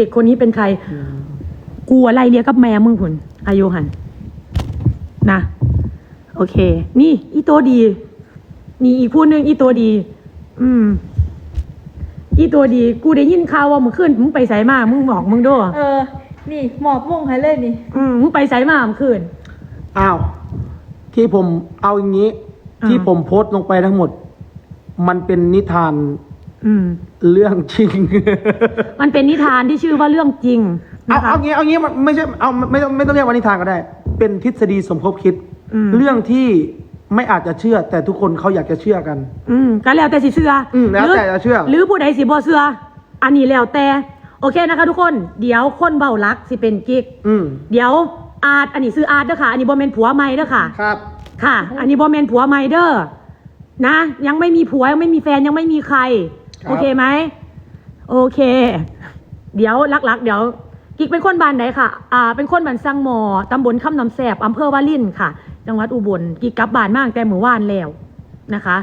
เด็กคนนี้เป็นใคร กูอะไรเรียกกับแม่มึงคุณอายุหัน นะ โอเค นี่ อีตัวดี นี่อีกผู้หนึ่งอีตัวดี อืม อีตัวดี กูได้ยินข่าวว่ามึงขึ้นมึงไปไสมามึงบอกมึงด้วยเออ นี่หมอบมุ่งให้เลยนี่ อืมมึงไปไสมามึงขึ้น อ้าว ที่ผมเอาอย่างนี้ อ่า ที่ผมโพสต์ลงไปทั้งหมด มันเป็นนิทาน อืม เรื่องจริง มันเป็นนิทานที่ชื่อว่าเรื่องจริงเอานะคะ เอางี้เอางี้มันไม่ใช่เอาไม่ต้องไม่ต้องเรียกว่านิทานก็ได้ เป็นทฤษฎีสมคบคิด อืม เรื่องที่ไม่อาจจะเชื่อ แต่ทุกคนเขาอยากจะเชื่อกัน อืมก็แล้วแต่สิเชื่ออมแล้วแต่จะเชื่อ หรือผู้ใดสิบ่เชื่ออันนี้แล้วแต่ โอเคนะคะ ทุกคน เดี๋ยวคนเบารักสิเป็นกิ๊ก อืมเดี๋ยวอาร์ตอันนี้ซื้ออาร์ตเด้อค่ะ อันนี้บ่แม่นผัวใหม่เด้อค่ะ ครับ ค่ะ อันนี้บ่แม่นผัวใหม่เด้อนะ ยังไม่มีผัวยังไม่มีแฟนยังไม่มีใคร ครับ โอเคไหม โอเค เดี๋ยวลักๆ เดี๋ยว กิกเป็นคนบ้านไหนค่ะ อ่า เป็นคนบ้านสังหมอตำบลคำน้ำแสบอำเภอวารินค่ะ จังหวัดอุบล กิกกลับบ้านมาตั้งแต่มื้อวานแล้วนะคะ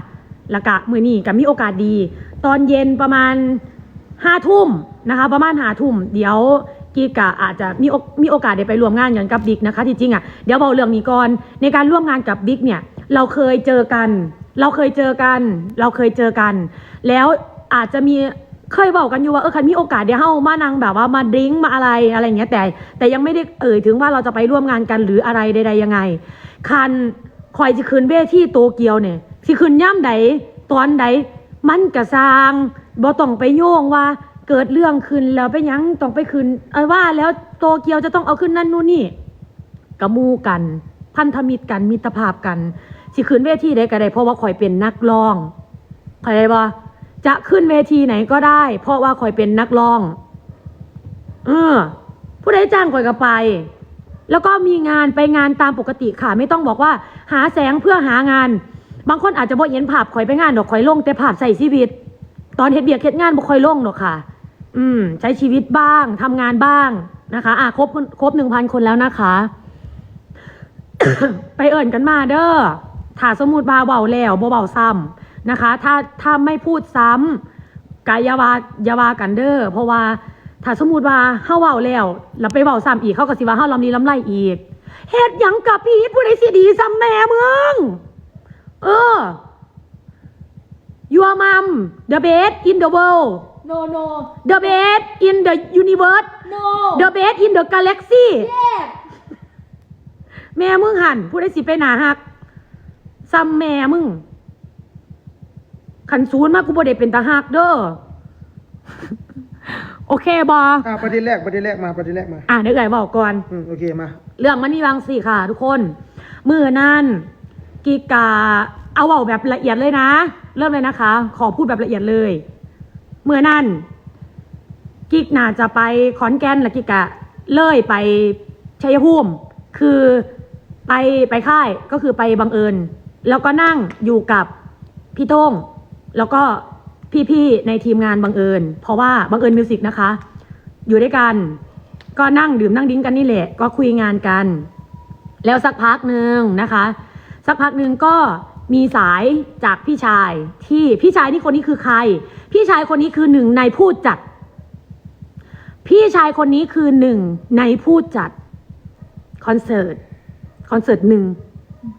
แล้วก็มือนี้ก็มีโอกาสดี ตอนเย็นประมาณห้าทุ่มนะคะ ประมาณห้าทุ่ม เดี๋ยวกิกกะอาจจะมีโอมีโอกาสได้ไปร่วมงานกันกับบิ๊กนะคะที่จริงอะเดี๋ยวบอกเรื่องนี้ก่อนในการร่วมงานกับบิ๊กเนี่ย เราเคยเจอกัน เราเคยเจอกัน เราเคยเจอกัน แล้ว อาจจะมีเคยบอกกันอยู่ว่าเออคันมีโอกาสเดี๋ยวเฮามานั่งแบบว่ามาดริ้งมาอะไรอะไรอย่างเงี้ยแต่ แต่ยังไม่ได้เอ่ยถึงว่าเราจะไปร่วมงานกันหรืออะไรใดๆยังไง คันคอยจะคืนเวทีโตเกียวเนี่ยสิคืนย่ำใดตอนใดมันกระซางบ่ต้องไปโยงว่าเกิดเรื่องขึ้นแล้วไปยังต้องไปคืนเออว่าแล้วโตเกียวจะต้องเอาขึ้นนั่นนู่นนี่กระมูกัน พันธมิตรกันมิตรภาพกันสิคืนเวทีได้ก็ได้เพราะว่าคอยเป็นนักร้องเข้าใจปะ จะขึ้นเวทีไหนก็ได้ เพราะว่าคอยเป็นนักร้อง เออ ผู้ใดจ้างคอยก็ไป แล้วก็มีงานไปงานตามปกติค่ะ ไม่ต้องบอกว่า หาแสงเพื่อหางาน บางคนอาจจะบ่เห็นภาพคอยไปงานดอกคอยลงแต่ภาพใส่ชีวิต ตอนเฮ็ดเบียกเฮ็ดงานบ่คอยลงหรอกค่ะ อืม ใช้ชีวิตบ้างทำงานบ้างนะคะ อะครบครบหนึ่งพันคนแล้วนะคะ ไปเอิ่นกันมาเด้อถ้าสมมุติบาเบาแล้วบ่เบาซ้ำ นะคะ ถ้าถ้าไม่พูดซ้ำกายาวาอยาวากันเด้อเพราะว่าถ้าสมมุติว่าเฮาเว้าแล้วแล้วไปเว้าซ้ำอีกเขาก็สิว่าเฮาลำลีลำไรอีกเฮ็ดหยังกับพี่ผู้ใดสิดีซ้ำแม่มึงเออ your mom the best in the world no no the best in the universe no the best in the galaxy yes แม่มึงหันผู้ได้สิไปหนาหักซ้ำแม่มึง ขันศูนย์มากกูบ่ได้เป็นตาหักเด้อ โอเคบออ่าประเด็นแรกประเด็นแรกมาประเด็นแรกมาอะเดี๋ยวไก่บอกก่อน อืมโอเคมา เรื่องมันมีบางสี่ค่ะ ทุกคนมือนั่นกีกาเอาเบาแบบละเอียดเลยนะ เริ่มเลยนะคะ ขอพูดแบบละเอียดเลยเมื่อนั่นกิกน่าจะไปขอนแก่นและกิกะเลยไปชัยภูมิ คือไปไปค่ายก็คือไปบังเอิญ แล้วก็นั่งอยู่กับพี่โต้ง แล้วก็พี่ๆในทีมงานบังเอิญ เพราะว่าบังเอิญมิวสิกนะคะ อยู่ด้วยกัน ก็นั่งดื่มนั่งดิ้งกันนี่แหละ ก็คุยงานกัน แล้วสักพักหนึ่งนะคะ สักพักหนึ่งก็มีสายจากพี่ชายที่พี่ชายนี่คนนี้คือใคร พี่ชายคนนี้คือหนึ่งในผู้จัด พี่ชายคนนี้คือหนึ่งในผู้จัดคอนเสิร์ตคอนเสิร์ตหนึ่ง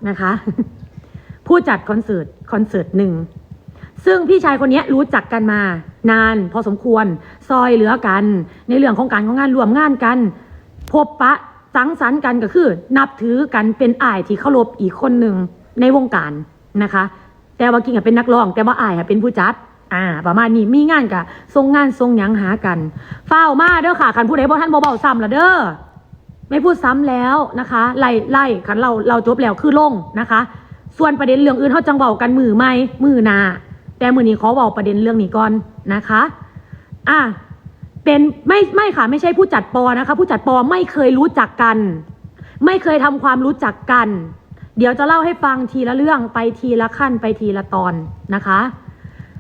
นะคะ ผู้จัดคอนเสิร์ตคอนเสิร์ตหนึ่ง ซึ่งพี่ชายคนนี้รู้จักกันมา นานพอสมควร ซอยเหลือกัน ในเรื่องของการของงานรวมงานกัน พบปะสังสรรค์กันก็คือ นับถือกันเป็นอ้ายที่เคารพอีกคนหนึ่งในวงการนะคะ แต่ว่ากิ่งเป็นนักร้อง แต่ว่าอ้ายเป็นผู้จัดอ่าประมาณนี้มีงานกะทรงงานทรงยังหากันเฝ้ามาเด้อค่ะคันผู้ใดบ่ท่านบ่เบาซ้ำละเด้อไม่พูดซ้ำแล้วนะคะไล่ไล่คันเราเราจบแล้วคือลงนะคะ ส่วนประเด็นเรื่องอื่นเขาจังเบากันมือไม่มือนา แต่มือนี้ขอเบาประเด็นเรื่องนี้ก่อนนะคะ อะเป็นไม่ไม่ค่ะ ไม่ใช่ผู้จัดปอนะคะ ผู้จัดปอไม่เคยรู้จักกัน ไม่เคยทำความรู้จักกัน เดี๋ยวจะเล่าให้ฟังทีละเรื่องไปทีละขั้นไปทีละตอนนะคะ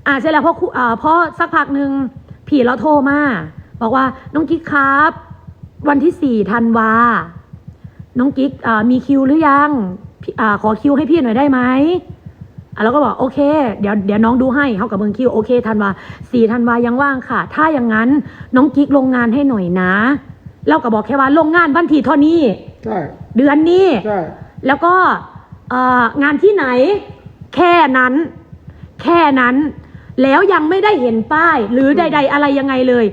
อ่าใช่แล้วเพราะอ่าพราะสักพักหนึ่งผีเราโทรมาบอกว่าน้องกิ๊กครับ วันที่สี่ธันวาน้องกิ๊กมีคิวหรือยังอ่าขอคิวให้พี่หน่อยได้ไหม อะเราก็บอกโอเค เดี๋ยวเดี๋ยวน้องดูให้เขากับเมืองคิวโอเคทันวาสี่ทันวายังว่างค่ะ ถ้าอย่างนั้นน้องกิ๊กลงงานให้หน่อยนะ เราก็บอกแค่ว่าลงงานวันที่เท่านี้ใช่เดือนนี้ ใช่แล้วก็เอ่องานที่ไหน แค่นั้น แค่นั้น แล้วยังไม่ได้เห็นป้าย หรือใด ๆ อะไรยังไงเลย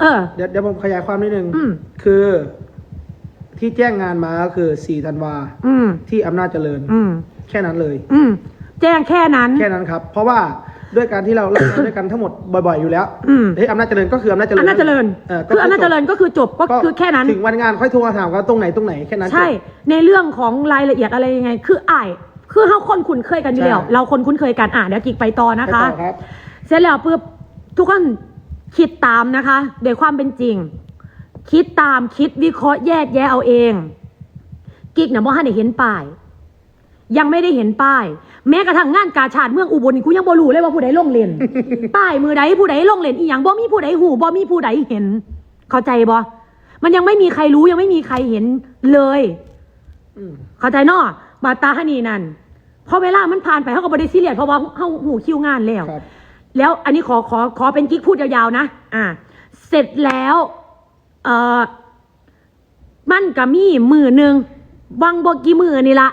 เออ เดี๋ยวเดี๋ยวผมขยายความนิดนึงอืม คือที่แจ้งงานมาก็คือ4ธันวาอืม ที่อำนาจเจริญ อืม แค่นั้นเลย อืม แจ้งแค่นั้น แค่นั้นครับ เพราะว่าด้วยการที่เราเล่นงานด้วยกันทั้งหมดบ่อยๆอยู่แล้วอืม เฮ้ยอำนาจเจริญก็คืออำนาจเจริญอำนาจเจริญเออก็คืออำนาจเจริญก็คือจบก็คือแค่นั้น ถึงวันงานค่อยโทรมาถามกันตรงไหนตรงไหนแค่นั้น ใช่จบในเรื่องของรายละเอียดอะไรยังไง คืออ่ายคือเฮาคนคุ้นเคยกันอยู่แล้วใช่ เราคนคุ้นเคยกันอะเดี๋ยวกิกไปต่อนะคะไปต่อครับ เสร็จแล้วปุ๊บทุกคนคิดตามนะคะโดยความเป็นจริง คิดตามคิดวิเคราะห์แยกแยะเอาเอง กิ๊กเนี่ยบ่ทันได้เห็นป้าย ยังไม่ได้เห็นป้าย แม้กระทั่งงานกาชาดเมืองอุบลนี่กูยังบ่รู้เลยว่าผู้ใดลงเล่นป้ายมือใดผู้ใดลงเล่นอีหยังบ่มีผู้ใดหูบ่มีผู้ใดเห็น เข้าใจบ่มันยังไม่มีใครรู้ยังไม่มีใครเห็นเลยอืมเข้าใจเนาะบาตาฮานีนั่นพอเวลามันผ่านไปเขาก็บริซีเรียสเพราะว่าเขาหูคิวงานแล้วครับแล้วอันนี้ขอขอขอเป็นกิ๊กพูดยาวๆนะอ่า เสร็จแล้วเอ่อมันก็มีมือหนึ่งวังบกี่มือนี่ละ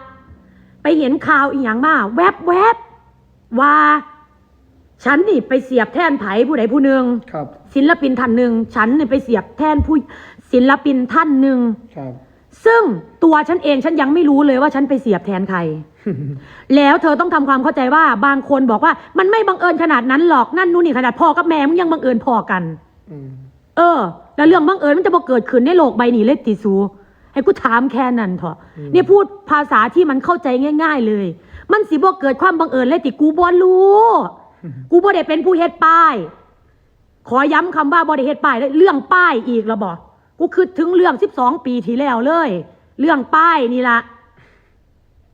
ไปเห็นข่าวอีหยังมาแวบแวบๆว่า ฉันนี่ไปเสียบแทนไผผู้ใดผู้หนึ่งครับ ศิลปินท่านหนึ่งฉันนี่ไปเสียบแทนผู้ศิลปินท่านหนึ่งครับ ซึ่งตัวฉันเองฉันยังไม่รู้เลยว่าฉันไปเสียบแทนใคร แล้วเธอต้องทำความเข้าใจว่าบางคนบอกว่ามันไม่บังเอิญขนาดนั้นหรอกนั่นนู่นนี่ขนาดพ่อกับแม่มึงยังบังเอิญพอกัน อืม เออ แล้วเรื่องบังเอิญมันจะบ่เกิดขึ้นในโลกใบนี้เลยติสู ให้กูถามแค่นั้นเถอะนี่พูดภาษาที่มันเข้าใจง่าย ๆ เลย มันสิบ่เกิดความบังเอิญเลยติกูบ่รู้ กูบ่ได้เป็นผู้เฮ็ดป้าย ขอย้ำคำว่าบ่ได้เฮ็ดป้ายเลยเรื่องป้ายอีกแล้วบ่กูคิดถึงเรื่องสิบสองปีที่แล้วเลย เรื่องป้ายนี่ละ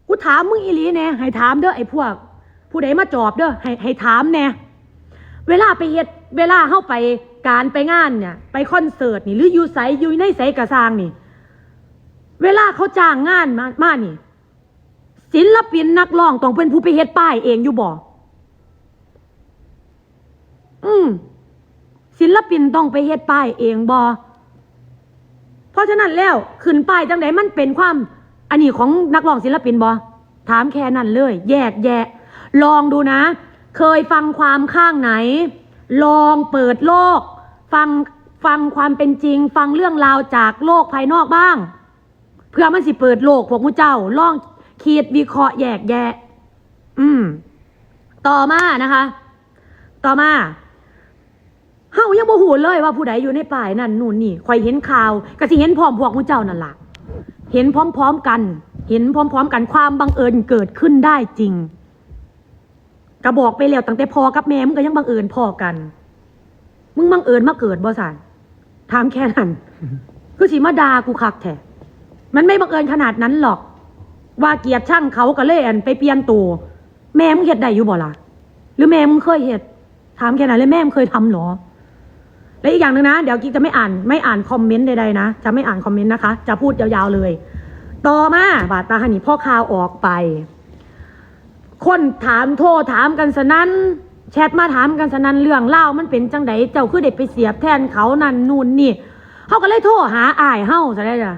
กูถามมึงอีหลีแน่ให้ถามเด้อไอ้พวก ผู้ใดมาจอบเด้อให้ให้ถามแน่เวลาไปเฮ็ดเวลาเข้าไปการไปงานเนี่ย ไปคอนเสิร์ตนี่หรืออยู่ไสอยู่ในไสกระซางนี่ เวลาเขาจ้างงานมามานี่ ศิลปินนักร้องต้องเป็นผู้ไปเฮ็ดป้ายเองอยู่บ่อืมศิลปินต้องไปเฮ็ดป้ายเองบ่เพราะฉะนั้นแล้วขึ้นป้ายจังไดมันเป็นความ อันนี้ของนักร้องศิลปินบ่ถามแค่นั้นเลย แยกแยะ ลองดูนะ เคยฟังความข้างไหน ลองเปิดโลก ฟังฟังความเป็นจริง ฟังเรื่องราวจากโลกภายนอกบ้าง เพื่อมันสิเปิดโลกพวกมูเจ้าลองคิดวิเคราะห์แยกแยะ อืม ต่อมานะคะ ต่อมาเฮายังบ่หูเลยว่าผู้ใดอยู่ในป่ายนั่นนู่นนี่ข่อยเห็นข่าวก็สิเห็นพร้อมพวกมูเจ้านั่นล่ะ เห็นพร้อมๆกัน เห็นพร้อม ๆ กันความบังเอิญเกิดขึ้นได้จริงก็บอกไปแล้วตั้งแต่พอกับแม่มึงก็ยังบังเอิญพอกัน มึงบังเอิญมาเกิดบ่สันถามแค่นั้นคือสิมาดากูคักแท้ มันไม่บังเอิญขนาดนั้นหรอก ว่าเกียรติช่างเขาก็เลยอันไปเปลี่ยนตัวแม่มึงเฮ็ดได้อยู่บ่ล่ะหรือแม่มึงเคยเฮ็ดถามแค่นั้นเลยแม่มึงเคยทำหรอ และอีกอย่างหนึ่งนะ เดี๋ยวกิ๊กจะไม่อ่านไม่อ่านคอมเมนต์ใดๆนะ จะไม่อ่านคอมเมนต์นะคะ จะพูดยาวๆเลย ต่อมาบาดตาหันีพ่อข่าวออกไป คนถามโทรถามกันสนั้นแชทมาถามกันสนั้นเรื่องเล่ามันเป็นจังไดเจ้าคือเด็กไปเสียบแทนเขานั่นนู่นนี่เขาก็เลยโทรหาอายเฮ้าซะได้จ้ะ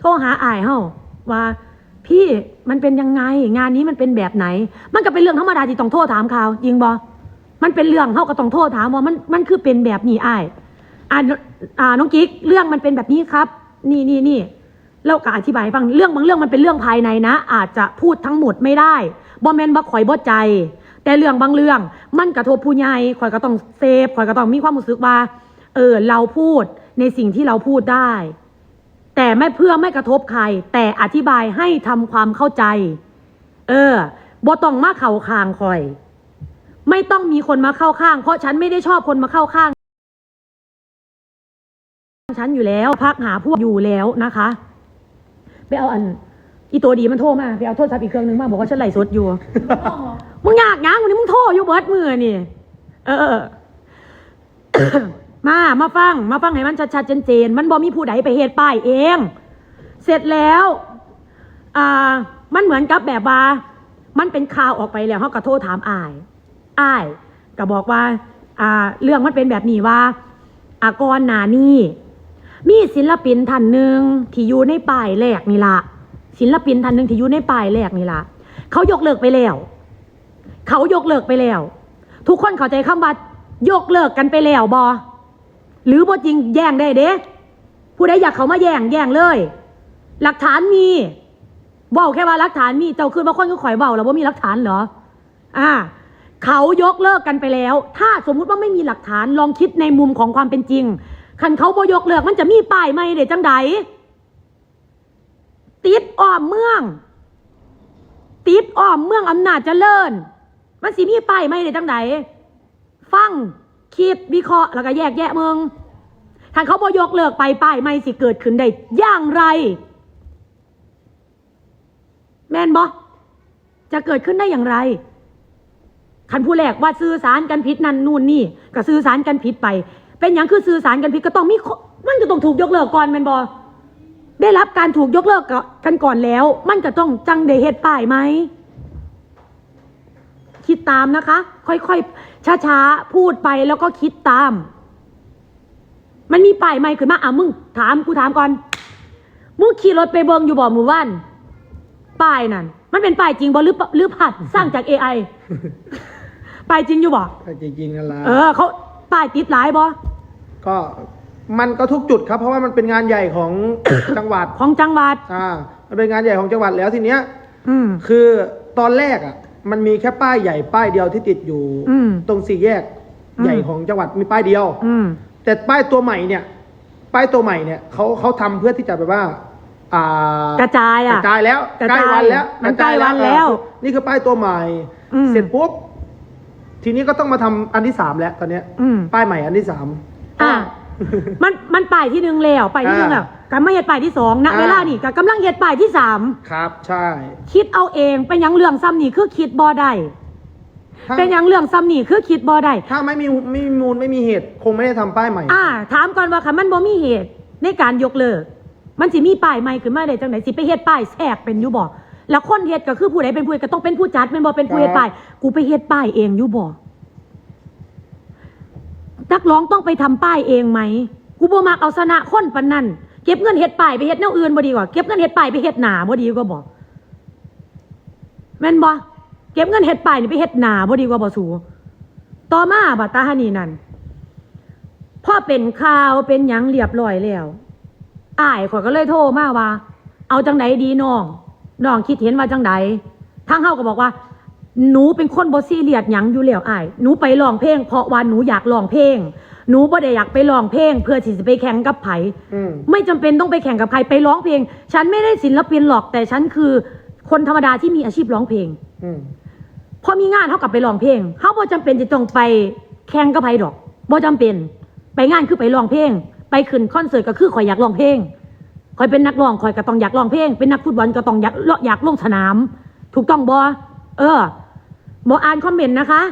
โทรหาอายเฮาว่า พี่มันเป็นยังไง งานนี้มันเป็นแบบไหน มันก็เป็นเรื่องธรรมดาที่ต้องโทรถามเขาจริงบ่มันเป็นเรื่องเฮาก็ต้องโทรถามว่ามันมันคือเป็นแบบนี้อายอ่าอ่าน้องกิ๊กเรื่องมันเป็นแบบนี้ครับ นี่นี่นี่แล้วก็อธิบายฟังเรื่องบางเรื่องมันเป็นเรื่องภายในนะ อาจจะพูดทั้งหมดไม่ได้บ่แมนบ่ข่อยบ่ใจ แต่เรื่องบางเรื่องมันกระทบผู้ใหญ่ข่อยก็ต้องเซฟข่อยก็ต้องมีความรู้สึกว่าเออเราพูดในสิ่งที่เราพูดได้ แต่ไม่เพื่อไม่กระทบใคร แต่อธิบายให้ทำความเข้าใจ เออบ่ต้องมาเข่าข้างข่อย ไม่ต้องมีคนมาเข้าข้าง เพราะฉันไม่ได้ชอบคนมาเข้าข้าง ฉันอยู่แล้วพักหาพวกอยู่แล้วนะคะ ไปเอาอัน อีตัวดีมันโทรมาไปเอาโทรศัพท์อีกเครื่องนึงมาบอกว่าฉันไหลสดอยู่ มึงอยากง้างวันนี้มึงโทรอยู่เบิร์ดมือนี่เออ มา มาฟัง มาฟังให้มันชัดๆเจนๆมันบอมีผู้ใดไปเหตุป้ายเอง เสร็จแล้วอ่ามันเหมือนกับแบบว่า มันเป็นข่าวออกไปแล้วเขาก็โทรถามอายอายก็บอกว่าอ่า เรื่องมันเป็นแบบนี้ว่าอากรหนานี่มีศิลปินท่านหนึ่งที่อยู่ในป้ายแรกนี่ละศิลปินท่านหนึ่งที่อยู่ในป้ายแรกนี่ละเขายกเลิกไปแล้ว เขายกเลิกไปแล้ว ทุกคนเข้าใจคำว่ายกเลิกกันไปแล้วบอ หรือบ่จริงแย่งได้เด้ผู้ใดอยากเขามาแย่งแย่งเลย หลักฐานมีเว้าแค่ว่าหลักฐานมีเจ้าคืนบางคนก็ข่อยเว้าแล้วว่ามีหลักฐานเหรอ อ่า เขายกเลิกกันไปแล้ว ถ้าสมมุติว่าไม่มีหลักฐานลองคิดในมุมของความเป็นจริงคันเขาบ่ยกเลิกมันจะมีป้ายไหมเด็จังใดติดอ้อมเมืองติดอ้อมเมืองอำนาจเจริญ มันสิมีป้ายไหมเด็จังใดฟัง คิดวิเคราะห์แล้วก็แยกแยะมืองถ้าเขาบ่ยกเลิกไปป้ายไหมสิเกิดขึ้นได้อย่างไร แม่นบ่จะเกิดขึ้นได้อย่างไรคันผู้แรกว่าสื่อสารกันผิดนั่นนู่นนี่ก็สื่อสารกันผิดไป เป็นอย่างคือสื่อสารกันผิดก็ต้องมีมันก็ต้องถูกยกเลิกก่อนแมนบอได้รับการถูกยกเลิกกันก่อนแล้ว มันก็ต้องจังได้เหตุป้ายไหมคิดตามนะคะ ค่อยๆ ช้าๆ พูดไปแล้วก็คิดตาม มันมีป้ายไหมขึ้นมาอะมึง ถามกูถามก่อน มึงขี่รถไปเบิงอยู่บ่หมู่บ้านป้ายนั่น มันเป็นป้ายจริงบ่หรือหรือผัดสร้างจาก AI ป้ายจริงอยู่บ่จริงๆนั่นแหละเออเขาป้ายติดหลายบ่ก็มันก็ทุกจุดครับ เพราะว่ามันเป็นงานใหญ่ของ จังหวัดของจังหวัด อ่ามันเป็นงานใหญ่ของจังหวัดแล้วทีเนี้ย อืม คือตอนแรกอะ มันมีแค่ป้ายใหญ่ป้ายเดียวที่ติดอยู่ อืมตรงสี่แยกอืม ใหญ่ของจังหวัดมีป้ายเดียว อืม แต่ป้ายตัวใหม่เนี่ย ป้ายตัวใหม่เนี่ยเขาเขาทำเพื่อที่จะแบบว่า อ่ากระจายกอะระจายแล้วกระใกล้จายวันแล้วมันใกล้ระจายวันแล้ว เออนี่คือป้ายตัวใหม่ อืมเสร็จปุ๊บทีนี้ก็ต้องมาทำอันที่สามแล้วตอนเนี้ย อืม ป้ายใหม่อันที่สามอะ มันมันป้ายที่หนึ่งแล้วป้ายที่หนึ่งอ่าอะกำลังเฮ็ดป้ายที่สองณอ่า เวลานี่ก็กำลังเฮ็ดป้ายที่สามครับใช่คิดเอาเองเป็นหยังเรื่องซ้ำนี่คือคิดบ่ได้ถ้าเป็นหยังเรื่องซ้ำนี่คือคิดบ่ได้ถ้าไม่มีไม่มีมูลไม่มีเหตุ คงไม่ได้ทำป้ายใหม่ อ่า ถามก่อนว่าคันมันบ่มีเหตุในการยกเลิก มันสิมีป้ายใหม่ขึ้นมาได้จังไหนสิไปเฮ็ดป้ายแทรกเป็นอยู่บ่แล้วคนเฮ็ดก็คือผู้ใดเป็นผู้เฮ็ดก็ต้องเป็นผู้จัดแม่นบ่เป็นผู้เฮ็ดป้ายกูไปเฮ็ดป้ายเองอยู่บ่ นักร้องต้องไปทำป้ายเองไหมกูบ่มักเอาชนะคนปานนั้นเก็บเงินเฮ็ดป้ายไปเฮ็ดแนวอื่นบ่ดีกว่าเก็บเงินเฮ็ดป้ายไปเฮ็ดหนาบ่ดีกว่าบ่แม่นบ่เก็บเงินเฮ็ดป้ายนี่ไปเฮ็ดหนาบ่ดีกว่าบ่สูต่อมาบัตาหานีนั่นพ่อเป็นข่าวเป็นหยังเรียบร้อยแล้วอ้ายข่อยก็เลยโทรมาว่า เอาจังไดดีน้องน้องคิดเห็นว่าจังไดทางเฮาก็บอกว่า หนูเป็นคนบ่ซีเรียสหยังอยู่แล้วอ้ายหนูไปร้องเพลง เพราะว่าหนูอยากร้องเพลง หนูบ่ได้อยากไปร้องเพลง เพื่อที่จะไปแข่งกับไผ อืม ไม่จำเป็นต้องไปแข่งกับใครไปร้องเพลง ฉันไม่ได้ศิลปินหรอกแต่ฉันคือคนธรรมดาที่มีอาชีพร้องเพลง อืม พอมีงานเท่ากับไปร้องเพลงเขาบ่จำเป็นจะต้องไปแข่งกับไผดอกบ่จำเป็น ไปงานคือไปร้องเพลง ไปขึ้นคอนเสิร์ตก็คือข่อยอยากร้องเพลงข่อยเป็นนักร้องข่อยก็ต้องอยากร้องเพลง เป็นนักฟุตบอลก็ต้องอยากอยากลงสนาม ถูกต้องบ่เออ บ่อ่านคอมเมนต์นะคะ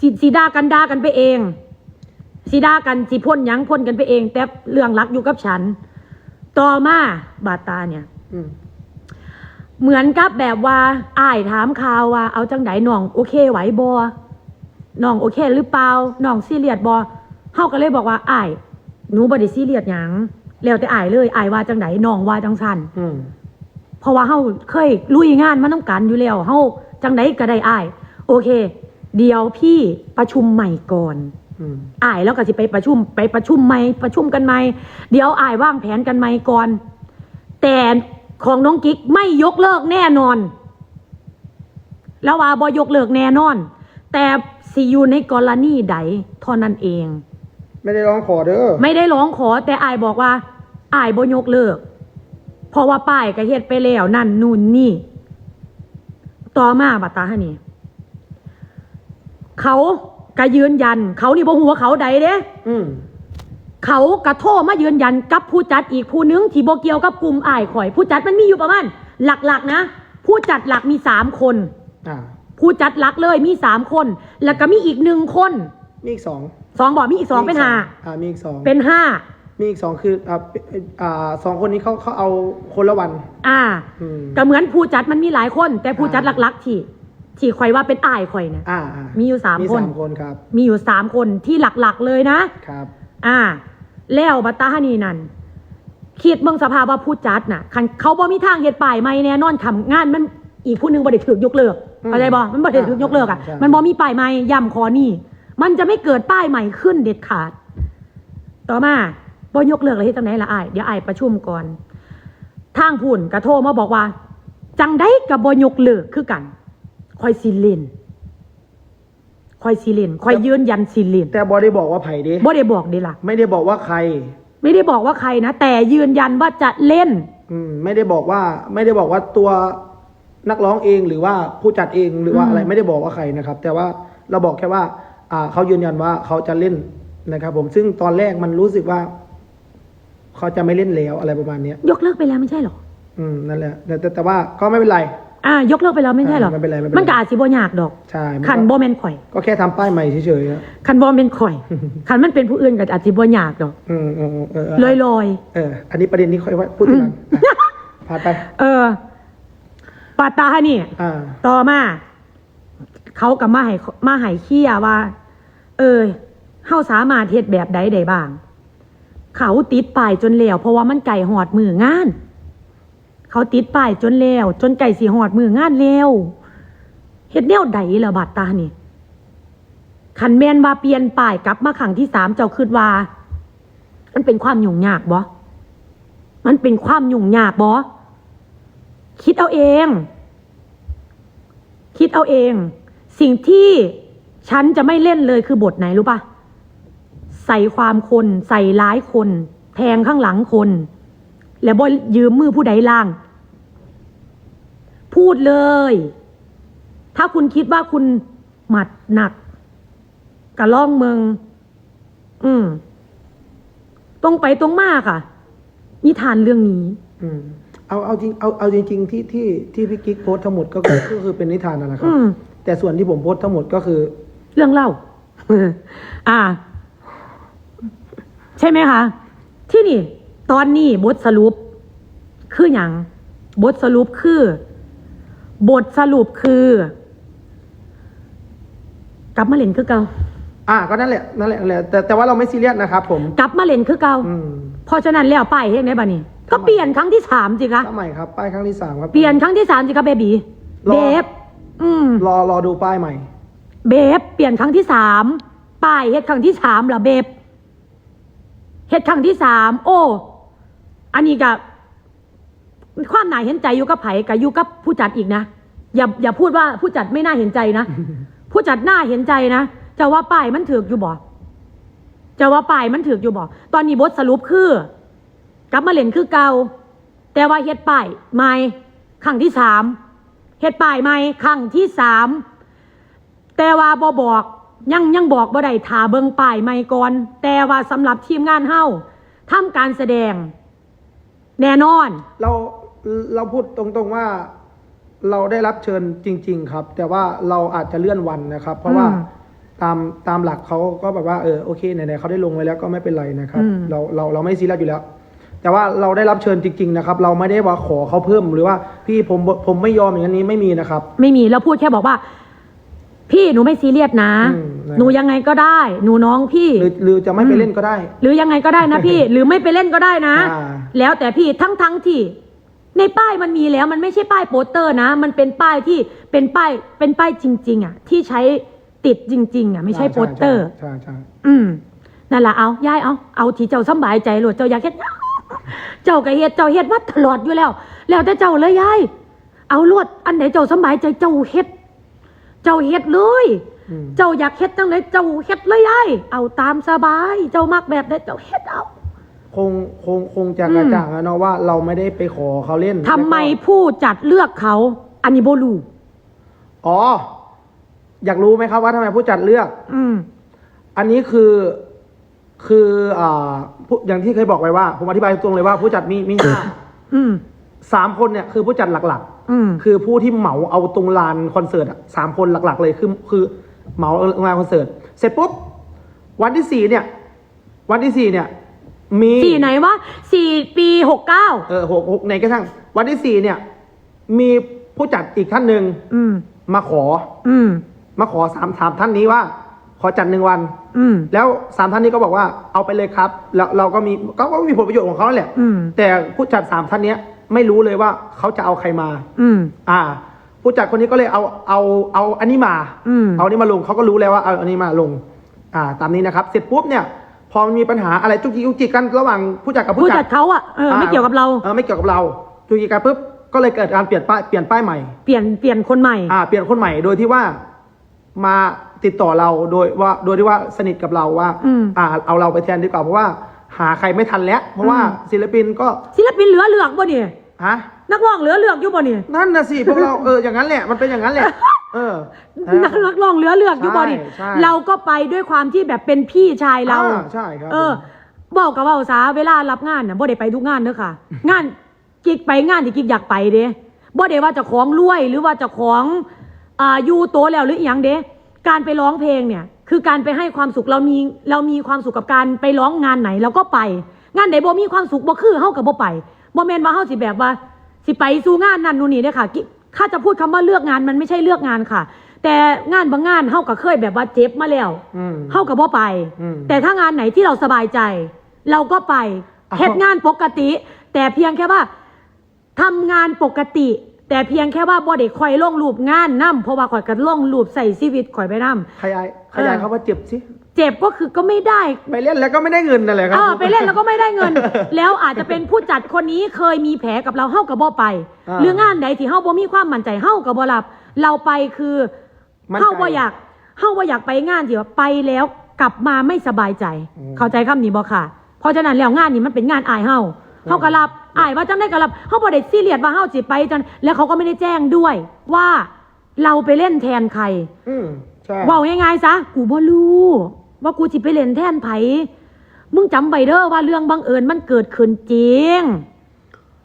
สีสีด่ากันด่ากันไปเองสีด่ากันสีพ่นหยังพ่นกันไปเอง แต่เรื่องรักอยู่กับฉัน ต่อมาบาดตาเนี่ยอืมเหมือนกับแบบว่าอ้ายถามข่าวว่า เอาจังไดน้องโอเคไหวบอน้องโอเคหรือเปล่าน้องซีเรียสบอเฮาก็เลยบอกว่าอ้ายหนูบ่ได้ซีเรียสหยังแล้วแต่อ้ายเลยอ้ายว่าจังไดน้องว่าจังซั่นอืมเพราะว่าเฮาเคยลุยงานมาต้องกันอยู่แล้วเฮา จังไดก็ได้อ้าย โอเค เดี๋ยวพี่ประชุมใหม่ก่อนอืมอ้ายแล้วก็สิไปประชุมไปประชุมใหม่ประชุมกันใหม่เดี๋ยวอ้ายวางแผนกันใหม่ก่อน แต่ของน้องกิ๊กไม่ยกเลิกแน่นอน แล้วว่าบอยกเลิกแน่นอน แต่สิอยู่ในกรณีใดเท่านั้นเอง ไม่ได้ร้องขอเด้อไม่ได้ร้องขอ แต่อายบอกว่าอายบยกเลิก เพราะว่าป้ายก็เฮ็ดไปแล้วนั่นนู่นนี่ ต่อมาบัตตาฮะนี่เขาก็ยืนยัน เขานี่บ่ฮู้ว่าเขาใดเด้อืมเขากระโทรมายืนยันกับผู้จัดอีกผู้นึงที่โบเกี่ยวกับกลุ่มอ้ายข่อย ผู้จัดมันมีอยู่ประมาณหลักๆนะ ผู้จัดหลักมีสามคนอ่าผู้จัดหลักเลยมีสามคน แล้วก็มีอีกหนึ่งคน มีอีกสองสองบอกมีอีกสองเป็นห้าอ่ามีอีกสองเป็นห้า มีอีกสองคืออ่าอ่าสองคนนี้เขาเขาเอาคนละวัน อ่า อืม ก็เหมือนผู้จัดมันมีหลายคน แต่ผู้จัดอ่าหลักๆ ที่ ที่ข่อยว่าเป็นอ้ายข่อยเนี่ยอ่าอ่ามีอยู่สามมีคน สามคนครับมีอยู่สามคนที่หลักๆเลยนะ ครับ อ่า แล้วบัตตาฮานีนั่นคิดเมืองสภาพว่าผู้จัดน่ะคันเขาบ่มีทางเฮ็ดป้ายไม่แน่นอนคำงานมันอีกผู้หนึงบ่ได้ถูกยกเลิกอืมเข้าใจบ่มันบ่ได้ถูกยกเลิกอะ ใช่ มันบ่มีป้ายใหม่ย้ำขอนี่มันจะไม่เกิดป้ายใหม่ขึ้นเด็ดขาด ต่อมา บ่ยกเลิกอะไรที่จังไหนล่ะอ้ายเดี๋ยวอ้ายประชุมก่อนทางพุ่นกระโทรมาบอกว่า จังได้กับบ่ยกเลิกคือกันคอยสิเล่นคอยสิเล่นคอยยืนยันสิเล่นแต่บอได้บอกว่าไผ่เด้บ่ได้บอกเด้ล่ะไม่ได้บอกว่าใคร ไม่ได้บอกว่าใครนะ แต่ยืนยันว่าจะเล่น อืม ไม่ได้บอกว่า ไม่ได้บอกว่าตัวนักร้องเองหรือว่าผู้จัดเองหรือว่าอืมอะไรไม่ได้บอกว่าใครนะครับ แต่ว่าเราบอกแค่ว่า อ่าเขายืนยันว่าเขาจะเล่นนะครับ ผมซึ่งตอนแรกมันรู้สึกว่า เขาจะไม่เล่นแล้วอะไรประมาณเนี้ยยกเลิกไปแล้วไม่ใช่หรอ อืมนั่นแหละแต่แต่แต่ว่าก็ไม่เป็นไร อ่ายกเลิกไปแล้วไม่ใช่หรอ อ่าไม่เป็นไรไม่เป็นไร มันก็อาจสิบ่ยากดอก ใช่มัขันก็บ่แม่นข่อย ก็แค่ทำป้ายใหม่เฉยๆอะขันบ่แม่นข่อย ขันมันเป็นผู้อื่นก็อาจสิบ่ยากดอกอืมอืมอืมเออลอยลอยเออ อันนี้ประเด็นนี้ค่อยว่าพูดทีหลังอะผ่านไป ๆเออปาตาฮะนี่ อ่า ต่อมา เขากับมาให้มาให้เคียว่า เออเฮาสามารถเฮ็ดแบบใดได้บ้าง เขาติดป้ายจนแล้วเพราะว่ามันไก่หอดมืองาน เขาติดป้ายจนแล้วจนไก่สีหอดมืองานแล้วเฮ็ดแนวใดล่ะบัดตานี่คันแมนว่าเปลี่ยนป้ายกลับมาขังที่สามเจ้าคิดว่า มันเป็นความยุ่งยากบ่มันเป็นความยุ่งยากบ่คิดเอาเอง คิดเอาเอง สิ่งที่ฉันจะไม่เล่นเลยคือบทไหนรู้ปะใส่ความคน ใส่ร้ายคน แทงข้างหลังคน แล้วบ่ยืมมือผู้ใดล่าง พูดเลย ถ้าคุณคิดว่าคุณหมัดหนักกะล่องเมือง อืม ตรงไปตรงมาค่ะ นิทานเรื่องนี้ อืม เอาเอาจริงเอาเอาจริง ๆ ที่ที่ที่พี่กิ๊กโพสต์ทั้งหมดก็คือ ก็คือเป็นนิทานนั่นแหละครับ อืม แต่ส่วนที่ผมโพสต์ทั้งหมดก็คือ เรื่องเล่า อ่า ใช่ไหมคะ ที่นี่ ตอนนี้บทสรุป คืออย่างบทสรุปคือ บทสรุปคือ กลับมาเล่นคือเก่าอ่าก็นั่นแหละนั่นแหละนั่นแหละแต่แต่ว่าเราไม่ซีเรียสนะครับผม กลับมาเล่นคือเก่าอืม เพราะฉะนั้นแล้วป้ายเฮ็ดได้บ่นี่ก็ทำไม เปลี่ยนครั้งที่สามสิคะทำไมครับ ป้ายครั้งที่สามครับ เปลี่ยนครั้งที่สามสิคะเบบีรอ เบฟอืม รอรอดูป้ายใหม่ เบฟเปลี่ยนครั้งที่สามป้ายเฮ็ดครั้งที่สามเหรอเบฟ เฮ็ดครั้งที่สามโอ้ อันนี้กับความน่าเห็นใจอยู่กับไผ่กับอยู่กับผู้จัดอีกนะอย่าอย่าพูดว่าผู้จัดไม่น่าเห็นใจนะผู้จัดน่าเห็นใจนะจะว่าป้ายมันถืออยู่บ่จะว่าป้ายมันถืออยู่บ่ตอนนี้บทสรุปคือ กลับมาเล่นคือเก่าแต่ว่าเฮ็ดป้ายใหม่ครั้งที่สามเฮ็ดป้ายใหม่ครั้งที่สามแต่ว่าบอบอก ยังยังบอกบ่ได้ถาเบิงป้ายไม่ก่อน แต่ว่าสำหรับทีมงานเฮาทำการแสดง แน่นอน เราเราพูดตรงๆว่าเราได้รับเชิญจริง ๆ ครับ แต่ว่าเราอาจจะเลื่อนวันนะครับ เพราะว่าอืมตามตามหลักเขาก็แบบว่าเออโอเคไหนๆเขาได้ลงไว้แล้วก็ไม่เป็นไรนะครับ อืม เราเราเราไม่ซีเรียสอยู่แล้ว แต่ว่าเราได้รับเชิญจริง ๆ นะครับ เราไม่ได้ว่าขอเขาเพิ่มหรือว่าพี่ผมผมไม่ยอมอย่างนี้ไม่มีนะครับ ไม่มีแล้วพูดแค่บอกว่า พี่หนูไม่ซีเรียสนะ อืมนะครับ หนูยังไงก็ได้ หนูน้องพี่ หรือหรือจะไม่ไปเล่นก็ได้ หรือยังไงก็ได้นะพี่ หรือไม่ไปเล่นก็ได้นะ อ่า แล้วแต่พี่ทั้งทั้งที่ ในป้ายมันมีแล้วมันไม่ใช่ป้ายโปสเตอร์นะ มันเป็นป้ายที่เป็นป้ายเป็นป้ายจริง ๆ อะ ที่ใช้ติดจริง ๆ อะ ไม่ใช่โปสเตอร์ ใช่ใช่ อืมนั่นแหละเอายายเอาเอาที่เจ้าสำบายใจโหลดเจ้าอยากเฮ็ด เจ้าก็เฮ็ดเจ้าเฮ็ดมาตลอดอยู่แล้ว แล้วแต่เจ้าเลยยายเอาลวดอันไหนเจ้าสำบายใจเจ้าเฮ็ด เจ้าเฮ็ดเลย อืมเจ้าอยากเฮ็ดจังเลยเจ้าเฮ็ดเลยยายเอาตามสบาย เจ้ามักแบบใดเจ้าเฮ็ดเอา คงคงคงจะกระจ่างแล้วเนาะว่าเราไม่ได้ไปขอเขาเล่นทำไมแล้วก็ผู้จัดเลือกเขา อันนี้โบลูอ๋อ อยากรู้ไหมครับว่าทำไมผู้จัดเลือก อืม อันนี้คือคืออ่าผู้อย่างที่เคยบอกไว้ว่า ผมอธิบายตรงเลยว่าผู้จัดมีมี อืม สามคนเนี่ยคือผู้จัดหลักอืม ๆ คือผู้ที่เหมาเอาตรงลานคอนเสิร์ตอะสามคนหลัก ๆ เลยคือคือเหมาลานคอนเสิร์ตเสร็จปุ๊บวันที่สี่เนี่ย วันที่สี่เนี่ย มี สี่ไหนวะสี่ปีหกเก้าเออหกหกในกระทั่งวันที่สี่เนี่ย มีผู้จัดอีกท่านหนึ่งอืม มาขอ อืม มาขอสามถามท่านนี้ว่า ขอจัดหนึ่งวัน อืม แล้วสามท่านนี้ก็บอกว่าเอาไปเลยครับ แล้วเราก็มีก็ก็มีผลประโยชน์ของเขาแหละ อืม แต่ผู้จัดสามท่านเนี้ย ไม่รู้เลยว่าเขาจะเอาใครมา อืม อ่า ผู้จัดคนนี้ก็เลยเอาเอาเอาอันนี้มา อืม เอาอันนี้มาลงเขาก็รู้แล้วว่าเอาอันนี้มาลง อ่า ตามนี้นะครับ เสร็จปุ๊บเนี่ย พอมันมีปัญหาอะไรจุกจิกจุกจิกกันระหว่างผู้จัดกับผู้ผู้จัจัดเขาอะเออไม่เกี่ยวกับเรา เออไม่เกี่ยวกับเราจุกจิกกันปุ๊บก็เลยเกิดการเปลี่ยนป้ายเปลี่ยนป้ายใหม่ เปลี่ยนเปลี่ยนคนใหม่ อ่าเปลี่ยนคนใหม่โดยที่ว่ามาติดต่อเราโดยว่าโดยที่ว่าสนิทกับเราว่าอืม อ่า เอาเราไปแทนดีกว่าเพราะว่า หาใครไม่ทันแล้ว เพราะว่าอืมศิลปินก็ศิลปินเหลือเลือกบ่เนี่ย ฮะ นักร้องเหลือเลือกอยู่บ่เนี่ยนั่นนะสิพวกเราเอออย่างนั้นแหละมันเป็นอย่างนั้นแหละ เออนักนักร้องเหลือเลือกอยู่บ่เนี่ยใช่เราก็ไปด้วยความที่แบบเป็นพี่ชายเรา อ่ใช่ครับเออบอกกับว่าสาเวลารับงานน่ะบ่ได้ไปทุกงานเด้อค่ะ งานกิกไปงานที่กิกอยากไปเด้บ่ได้ว่าเจะของรวยหรือว่าเจะของอ่าอยู่โตแล้วหรืออหยังเด้การไปร้องเพลงเนี่ย คือการไปให้ความสุขเรามีเรามีความสุขกับการไปร้องงานไหนเราก็ไป งานไหนบ่มีความสุขบ่คือเฮากับบ่ไป บ่แม่นว่าเฮาสิแบบว่า สิไปสู่งานนั่นนู่นนี่เด้อค่ะกิถ้าจะพูดคำว่าเลือกงานมันไม่ใช่เลือกงานค่ะ แต่งานบางงานเฮาก็เคยแบบว่าเจ็บมาแล้วอืมเฮากับบ่ไปอืมแต่ถ้างานไหนที่เราสบายใจ เราก็ไปอ้าวเฮ็ดงานปกติ แต่เพียงแค่ว่าทำงานปกติ แต่เพียงแค่ว่าบ่ได้คอยลงรูปงานนํเพราะว่าข่อยก็ลงรูปใส่ชีวิตข่อยไปนํขยาย ขยายเออเขาว่าเจ็บสิเจ็บก็คือก็ไม่ได้ ไปเล่นแล้วก็ไม่ได้เงินนั่นแหละครัเออไปเล่นแล้วก็ไม่ได้เงิน แล้วอาจจะเป็นผู้จัดคนนี้เคยมีแผลกับเราเฮากับบ่ไปอ่าหรืองานใดที่เฮาบ่มีความมั่นใจเฮากับบ่รับ เราไปคือมั่นใจเฮาบ่อยากเฮาบ่อยากไปงานที่ว่าไปแล้วกลับมาไม่สบายใจอืมเข้าใจคำนี้บ่ค่ะ เพราะฉะนั้นแล้วงานนี้มันเป็นงานอายเฮาเฮาก็รับอายว่าจังได้ก็รับเฮาบ่ได้ซีเรียสว่าเฮาสิไปจังแล้วเขาก็ไม่ได้แจ้งด้วยว่าเราไปเล่นแทนใครอืม ใช่เว่าง่ายๆซะกูบ่รู้ว่ากูจิไปเล่นแทนไผมึงจำไว้เด้อว่าเรื่องบังเอิญมันเกิดขึ้นจริง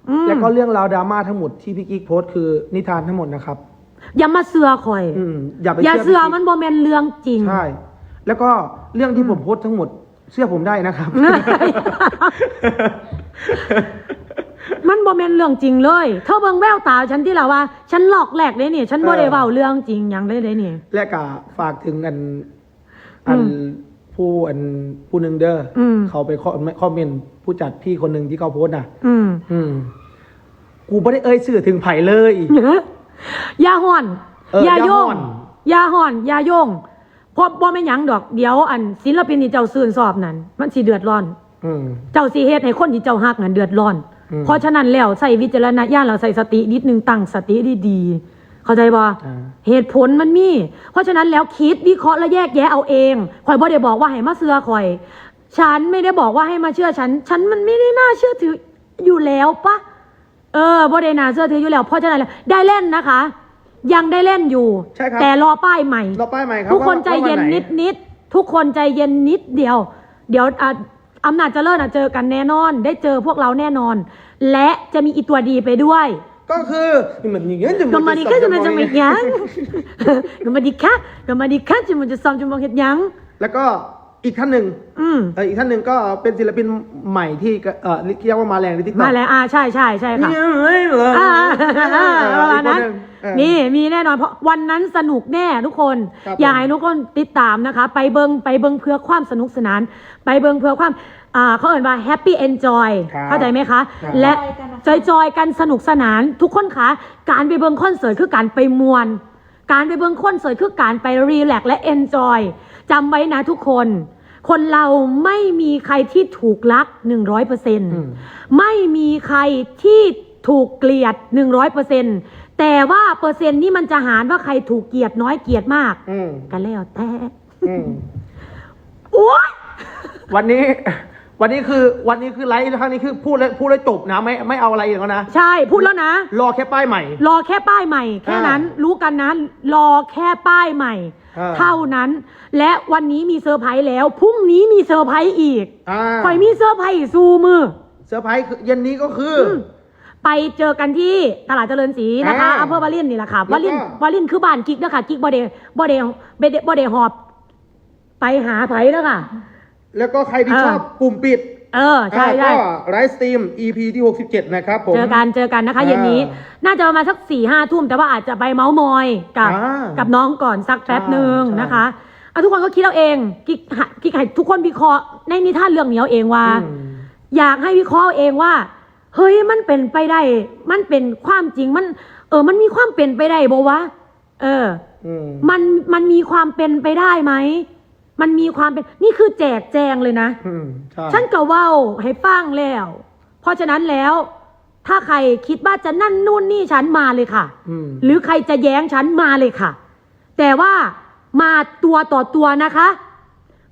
อืมแล้วก็เรื่องราวดราม่าทั้งหมดที่พี่กิ๊กโพสต์คือนิทานทั้งหมดนะครับ อย่ามาเสือข่อย อืมอย่าไปอย่าเชื่เสือพี่กิ๊ก มันบ่แม่นเรื่องจริง ใช่ แล้วก็เรื่องที่ผมโพสต์ทั้งหมด เชื่อผมได้นะครับ มันบ่แม่นเรื่องจริงเลย เธอเบิ่งแววตาฉันที่ละว่า ฉันหลอกแหลกเลยนี่ ฉันบ่ได้เออเว้าเรื่องจริงหยังเลยเลยนี่ และก็ฝากถึงอัน อันอืมผู้อันผู้หนึ่งเด้ออม เขาไปคอมคอมเมนต์ผู้จัดพี่คนหนึ่งที่เขาโพสต์น่ะ อืมอืม กูไม่ได้เอ่ยชื่อถึงไผ่เลย อย่าห่อนเอออย่อาโยงอย่าฮ้อนอย่าห่อนอย่าโยงเพราะบ่แม่นหยังดอกเดี๋ยวอันศิลปินที่เจ้าซื่นสอบนั่นมันสิเดือดร้อน อืม เจ้าสิเฮ็ดให้คนที่เจ้าฮักนั่นเดือดร้อนอืม เพราะฉะนั้นแล้วใส่วิจารณญาณแล้วใส่สตินิดนึงตั้งสติดีๆเข้าใจบ่อ่าเหตุผลมันมี เพราะฉะนั้นแล้วคิดวิเคราะห์และแยกแยะเอาเองข่อยบ่ได้บอกว่าให้มาเชื่อข่อย ฉันไม่ได้บอกว่าให้มาเชื่อฉัน ฉันมันไม่ได้น่าเชื่อถืออยู่แล้วปะเออบ่ได้น่าเชื่อถืออยู่แล้ว เพราะฉะนั้นแล้วได้เล่นนะคะ ยังได้เล่นอยู่ใช่ครับแต่รอป้ายใหม่รอป้ายใหม่ครับทุกคนว่าใจเย็นว่าวัไหนิดนิดๆทุกคนใจเย็นนิดเดียว เดี๋ยวอะ อำนาจเจริญอะเจอกันแน่นอน ได้เจอพวกเราแน่นอน และจะมีอีตัวดีไปด้วยก็คือนี่มันอย่างเงี้ยจะก็มาดีค่ะจะมันจะไม่ยังก็มาดีค่ะก็มาดีค่ะจะมันจะซ้อมจะมองเห็ดหยังแล้วก็ อีกท่านหนึ่งอืมเอออีกท่านหนึ่งก็เป็นศิลปินใหม่ที่ก็เออเรียกว่ามาแรงในทิกตอกมาแล้วอ่าใช่ใช่ใช่ค่ะ เนี่ยเฮ้ยเหรออ่าเออ่าอประมาณนั้นอีกคหงเออ นี่มีแน่นอนเพราะวันนั้นสนุกแน่ทุกคน ครับอยากผมให้ทุกคนติดตามนะคะ ไปเบิงไปเบิงเพื่อความสนุกสนาน ไปเบิงเพื่อความอ่าเขาเอ่นว่า happy enjoy ครับเข้าใจไหมคะ ครับ และจอยกันนะคะจอยจอยๆกันสนุกสนาน ทุกคนคะการไปเบิงคอนเสิร์ตคือการไปมวน การไปเบิงคอนเสิร์ตคือการไปรีแลกซ์และ enjoy จำไว้นะทุกคน คนเราไม่มีใครที่ถูกรัก100%ไม่มีใครที่ถูกเกลียด100%แต่ว่าเปอร์เซ็นต์นี่มันจะหารว่าใครถูกเกลียดน้อยเกลียดมากอืมกันแล้วแต่อืมโอ๊ยวันนี้ วันนี้คือวันนี้คือไลฟ์ครั้งนี้คือพูดแล้วพูดแล้วจบนะไม่ไม่เอาอะไรอีกแล้วนะใช่พูดแล้วนะ รอแค่ป้ายใหม่ รอแค่ป้ายใหม่ แค่นั้นรู้กันนะรอแค่ป้ายใหม่ อ่า เท่านั้น และวันนี้มีเซอร์ไพรส์แล้วพรุ่งนี้มีเซอร์ไพรส์อีกอ่าคอยมีเซอร์ไพรส์อีกซูมือ เซอร์ไพรส์คือเย็นนี้ก็คืออมไปเจอกันที่ตลาดเจริญศรีนะคะอ่าอำเภอวารินนี่แหละค่ะแล้ววาก็รินวารินคือบ้านกิ๊กนะคะกิ๊กบอเดบอเดบอเดบอเดหอบ ไปหาไผแล้วค่ะ แล้วก็ใครที่อ่า ชอบปุ่มปิด เออใช่อ่าใช่ก็ไลฟ์สตรีม EP ที่ 67 นะครับผม เจอกันเจอกันนะคะเย็นนี้อ่น่าจะประมาณสักสี่ห้าทุ่ม แต่ว่าอาจจะไปเมาส์มอยกับอ่ากับน้องก่อนสักแป๊บหนึ่งใช่นะคะเอาทุกคนก็คิดเอาเองกิ๊กหากิ๊กให้ทุกคนวิเคราะห์ในนิทานเรื่องนี้เอาเองว่าอืมอยากให้วิเคราะห์เอาเองว่า เฮ้ยมันเป็นไปได้ มันเป็นความจริงมัน เออ มันมีความเป็นไปได้บ่วะเอออืมมันมันมีความเป็นไปได้ไหม มันมีความเป็นนี่คือแจกแจงเลยนะ อืมใช่ฉันก็เว้าให้ฟังแล้ว เพราะฉะนั้นแล้ว ถ้าใครคิดว่าจะนั่นนู่นนี่ฉันมาเลยค่ะ อืม หรือใครจะแย้งฉันมาเลยค่ะ แต่ว่ามาตัวต่อตัวนะคะ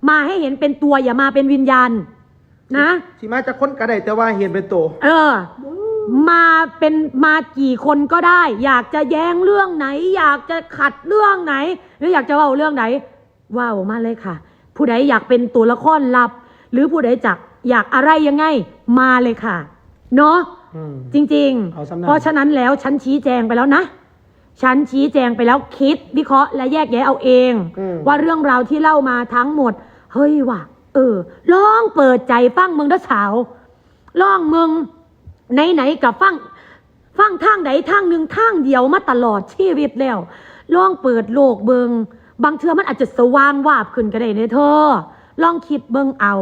มาให้เห็นเป็นตัวอย่ามาเป็นวิญญาณ นะ สิมาจะค้นกระไดแต่ว่าเห็นเป็นโต เออ มาเป็นมากี่คนก็ได้ อยากจะแย้งเรื่องไหน อยากจะขัดเรื่องไหน หรืออยากจะเว่าเรื่องไหน เว่ามาเลยค่ะ ผู้ใดอยากเป็นตัวละครลับ หรือผู้ใดจักอยากอะไรยังไงมาเลยค่ะ เนาะอืม จริงเอาสำนัๆกเพราะฉะนั้นแล้วฉันชี้แจงไปแล้วนะ ฉันชี้แจงไปแล้วคิดวิเคราะห์และแยกแยะเอาเอง อืม ว่าเรื่องราวที่เล่ามาทั้งหมด เฮ้ยว่ะ เออลองเปิดใจฟังเมืองเด้อสาวลองเมืองไหนๆกับฟัง ฟังทางใดทางหนึ่งทางเดียวมาตลอดชีวิตแล้ว ลองเปิดโลกเบิง บางเทื่อมันอาจจะสว่างวาบขึ้นก็ได้เนเธอลองคิดเบิงเอา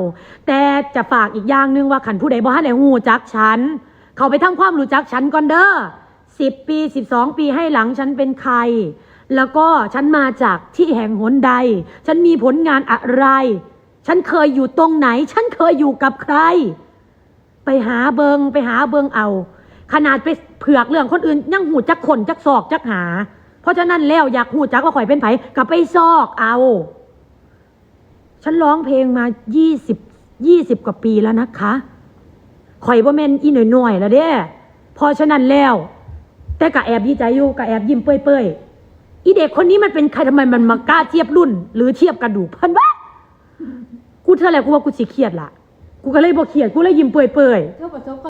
แต่จะฝากอีกอย่างนึงว่าขันผู้ใดบ่ทันได้หูจักฉัน เขาไปทำความรู้จักฉันก่อนเด้อสิบปีสิบสองปีให้หลังฉันเป็นใคร แล้วก็ฉันมาจากที่แห่งหนใด ฉันมีผลงานอะไร ฉันเคยอยู่ตรงไหน ฉันเคยอยู่กับใคร ไปหาเบิงไปหาเบิงเอา ขนาดไปเผือกเรื่องคนอื่นยังหูจักขนจักศอกจักหา เพราะฉะนั้นแล้วอยากหูจักว่าข่อยเป็นไผกลับไปซอกเอา ฉันร้องเพลงมายี่สิบยี่สิบกว่าปีแล้วนะคะข่อยบ่าแม่นอีหน่อยๆแล้วเด้พราะฉะนั้นแล้ว แต่กะแอบดีใจอยู่กะแอบยิ้มเปื่อยๆอีเด็กคนนี้มันเป็นใครทำไมมันมากล้าเทียบรุ่น หรือเทียบกระดูกพันวะกูเท่าไหร่กูว่ากูสิเครียดละกูก็เลยบ่เครียดกูเลยยิ้มเปื่อยๆ